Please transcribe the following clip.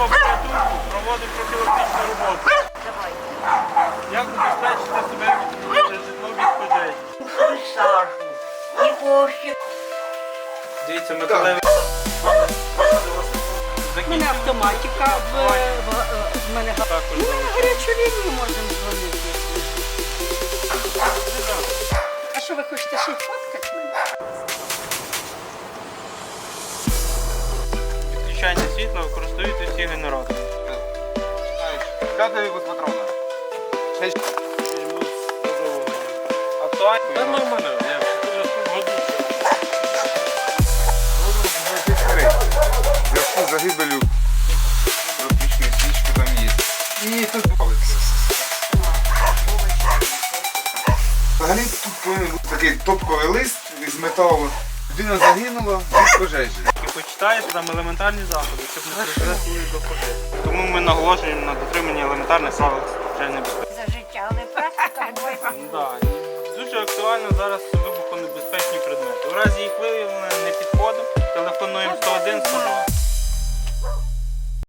група порятунку проводить профілактичну роботу. Давай. Як забезпечити себе від житло від пожежі? І. Дивіться, металевий. У мене автоматика, в, в, в мене га- Також Ну, ми на гарячу лінію можемо дзвонити. А що ви хочете ще й фоткати мене? Відключання світла генератори. П'ятий випуск патрона. Актуально. Нормально, я в году. В зв'язку з загибелю тропічної свічки там є. І тут палиться. Взагалі тут повинен бути такий топковий лист із металу. Людина загинула від пожежі. Почитаєте там елементарні заходи, щоб не призвести до пожежі. Тому ми наголошуємо на дотриманні елементарних правил пожежної безпеки. За життя, але практика Дуже актуально зараз вибухонебезпечні предмети. У разі їх виявлення